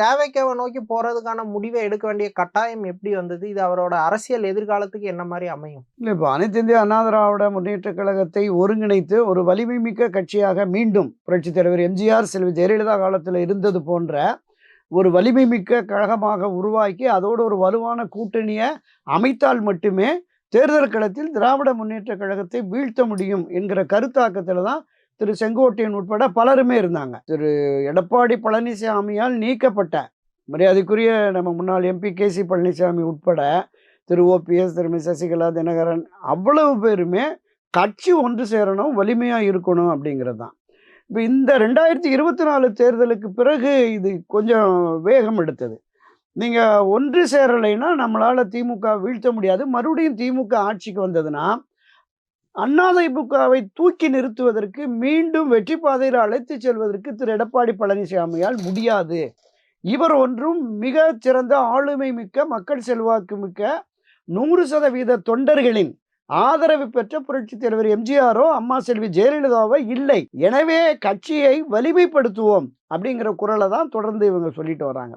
தேவைக்கவை நோக்கி போறதுக்கான முடிவை எடுக்க வேண்டிய கட்டாயம் எப்படி வந்தது? இது அவரோட அரசியல் எதிர்காலத்துக்கு என்ன மாதிரி அமையும்? இல்லை இப்போ அனைத்து இந்திய அண்ணா திராவிட முன்னேற்றக் கழகத்தை ஒருங்கிணைத்து ஒரு வலிமை மிக்க கட்சியாக மீண்டும் புரட்சித் தலைவர் எம்ஜிஆர் செல்வி ஜெயலலிதா காலத்தில் இருந்தது போன்ற ஒரு வலிமை மிக்க கழகமாக உருவாக்கி அதோடு ஒரு வலுவான கூட்டணியை அமைத்தால் மட்டுமே தேர்தல் களத்தில் திராவிட முன்னேற்ற கழகத்தை வீழ்த்த முடியும் என்கிற கருத்தாக்கத்தில் தான் திரு செங்கோட்டையன் உட்பட பலருமே இருந்தாங்க. திரு எடப்பாடி பழனிசாமியால் நீக்கப்பட்ட மரியாதைக்குரிய நம்ம முன்னாள் எம்பி கே சி பழனிசாமி உட்பட திரு ஓபிஎஸ் திருமதி சசிகலா தினகரன் அவ்வளவு பேருமே கட்சி ஒன்று சேரணும் வலிமையாக இருக்கணும் அப்படிங்கிறது தான் இப்போ இந்த ரெண்டாயிரத்தி இருபத்தி நாலு தேர்தலுக்கு பிறகு இது கொஞ்சம் வேகம் எடுத்தது. நீங்கள் ஒன்று சேரலைன்னா நம்மளால் திமுக வீழ்த்த முடியாது. மறுபடியும் திமுக ஆட்சிக்கு வந்ததுன்னா அதிமுகவை தூக்கி நிறுத்துவதற்கு மீண்டும் வெற்றி பாதையில் அழைத்து செல்வதற்கு திரு. எடப்பாடி பழனிசாமியால் முடியாது. இவர் ஒன்றும் மிக சிறந்த ஆளுமை மிக்க மக்கள் செல்வாக்கு மிக்க நூறு சதவீத தொண்டர்களின் ஆதரவு பெற்ற புரட்சி தலைவர் எம்ஜிஆரோ அம்மா செல்வி ஜெயலலிதாவோ இல்லை. எனவே கட்சியை வலிமைப்படுத்துவோம் அப்படிங்கிற குரலை தான் தொடர்ந்து இவங்க சொல்லிட்டு வராங்க.